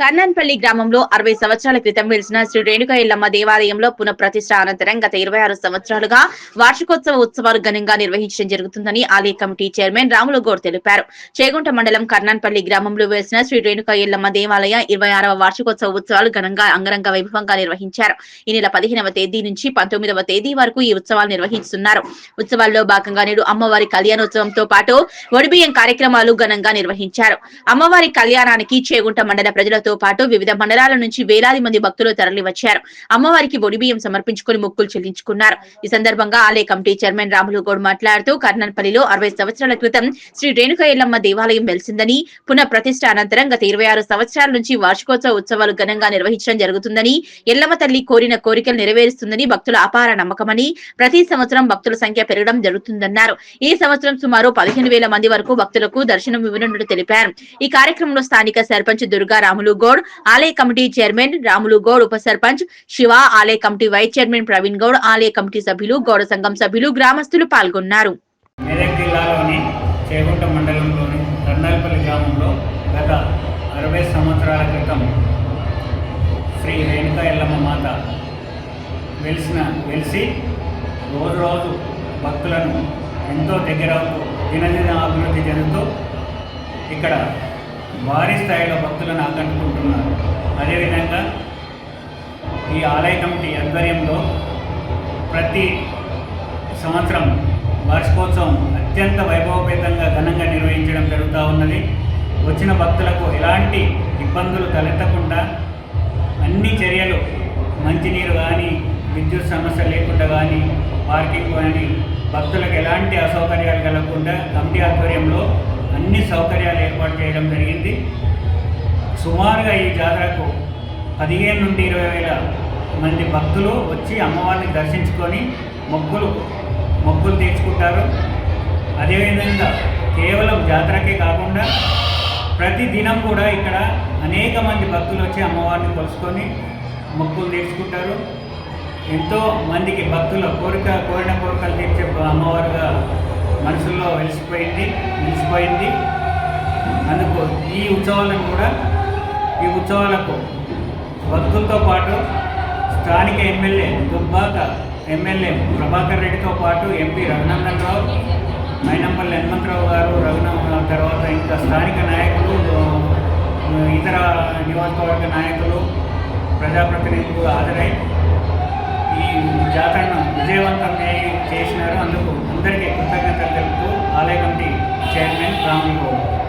కర్నన్పల్లి గ్రామంలో అరవై సంవత్సరాల క్రితం వెలిసిన శ్రీ రేణుక ఎల్లమ్మ దేవాలయంలో పునఃప్రతిష్ఠ అనంతరం గత ఇరవై ఆరు సంవత్సరాలుగా వార్షికోత్సవ ఉత్సవాలు ఘనంగా నిర్వహించడం జరుగుతుందని ఆలయ కమిటీ చైర్మన్ రాములు గౌడ్ తెలిపారు. చేగుంట మండలం కర్నన్పల్లి గ్రామంలో వెలిసిన శ్రీ రేణుక ఎల్లమ్మ దేవాలయ ఇరవై ఆరవ వార్షికోత్సవ ఉత్సవాలు ఘనంగా అంగరంగ వైభవంగా నిర్వహించారు. ఈ నెల పదిహేనవ తేదీ నుంచి పంతొమ్మిదవ తేదీ వరకు ఈ ఉత్సవాలు నిర్వహిస్తున్నారు. ఉత్సవాల్లో భాగంగా నేడు అమ్మవారి కళ్యాణోత్సవంతో పాటు ఒడిబియ్యం కార్యక్రమాలు ఘనంగా నిర్వహించారు. అమ్మవారి కళ్యాణానికి చేగుంట మండల ప్రజలతో పాటు వివిధ మండలాల నుంచి వేలాది మంది భక్తులు తరలివచ్చారు. అమ్మవారికి ఒడిబియ్యం సమర్పించుకుని మొక్కులు చెల్లించుకున్నారు. ఈ సందర్భంగా ఆలయ కమిటీ చైర్మన్ రాములు గౌడ్ మాట్లాడుతూ కర్నన్పల్లిలో అరవై సంవత్సరాల క్రితం శ్రీ రేణుక ఎల్లమ్మ దేవాలయం వెలిసిందని పునః ప్రతిష్ట అనంతరం గత ఇరవై ఆరు సంవత్సరాల నుంచి వార్షికోత్సవ ఉత్సవాలు ఘనంగా నిర్వహించడం జరుగుతుందని ఎల్లమ్మ తల్లి కోరిన కోరికలు నెరవేరుస్తుందని భక్తుల అపార నమ్మకమని ప్రతి సంవత్సరం భక్తుల సంఖ్య పెరగడం జరుగుతుందన్నారు. ఈ సంవత్సరం సుమారు పదిహేను వేల మంది వరకు భక్తులకు దర్శనం ఇవ్వనున్నట్టు తెలిపారు. ఈ కార్యక్రమంలో స్థానిక సర్పంచ్ దుర్గా రాములు గౌడ్ ఆలయ కమిటీ చైర్మన్ రాములు గౌడ్ ఉప సర్పంచ్ శివ ఆలయ committee vice chairman Praveen Goud ఆలయ కమిటీ సభ్యులు గౌడ సంఘం సభ్యులు గ్రామస్తులు పాల్గొన్నారు. మెదక్ జిల్లాలోని చేగుంట మండలంలోని కర్నాల్పల్లి గ్రామంలో గత అరవై సంవత్సరాల క్రితం శ్రీ రేణుకా ఎల్లమ్మ మాత వెలిసిన వెలిసి రోజు రోజు భక్తులను ఎంతో దగ్గర దినదిన అభివృద్ధి చెందుతూ ఇక్కడ భారీ స్థాయిలో భక్తులను ఆకట్టుకుంటున్నారు. అదేవిధంగా ఈ ఆలయ కమిటీ ఆధ్వర్యంలో ప్రతి సంవత్సరం వార్షికోత్సవం అత్యంత వైభవపేతంగా ఘనంగా నిర్వహించడం జరుగుతూ ఉన్నది. వచ్చిన భక్తులకు ఎలాంటి ఇబ్బందులు తలెత్తకుండా అన్ని చర్యలు మంచినీరు కానీ విద్యుత్ సమస్య లేకుండా కానీ పార్కింగ్ కానీ భక్తులకు ఎలాంటి అసౌకర్యాలు కలగకుండా కమిటీ ఆధ్వర్యంలో అన్ని సౌకర్యాలు ఏర్పాటు చేయడం జరిగింది. సుమారుగా ఈ జాతరకు పదిహేను నుండి ఇరవై వేల మంది భక్తులు వచ్చి అమ్మవారిని దర్శించుకొని మొక్కులు మొక్కులు తీర్చుకుంటారు. అదేవిధంగా కేవలం జాతరకే కాకుండా ప్రతి దినం కూడా ఇక్కడ అనేక మంది భక్తులు వచ్చి అమ్మవారిని కొలుసుకొని మొక్కులు తీర్చుకుంటారు. ఎంతో మందికి భక్తుల కోరిక కోరిన కోరికలు తీర్చే అమ్మవారుగా మనసుల్లో వెలిసిపోయింది నిలిచిపోయింది. అందుకు ఈ ఉత్సవాలను కూడా ఈ ఉత్సవాలకు భక్తులతో పాటు స్థానిక ఎమ్మెల్యే దుబ్బాక ఎమ్మెల్యే ప్రభాకర్ రెడ్డితో పాటు ఎంపీ రఘునందన్ రావు మైనంపల్లి హనుమంతరావు గారు రఘున తర్వాత ఇంకా స్థానిక నాయకులు ఇతర నియోజకవర్గ నాయకులు ప్రజాప్రతినిధులు హాజరై ఈ జాతరను విజయవంతం చేసినారు. అందుకు అందరికీ కృతజ్ఞతలు తెలుపుతూ ఆలయ కమిటీ చైర్మన్ రామ్ గౌడ్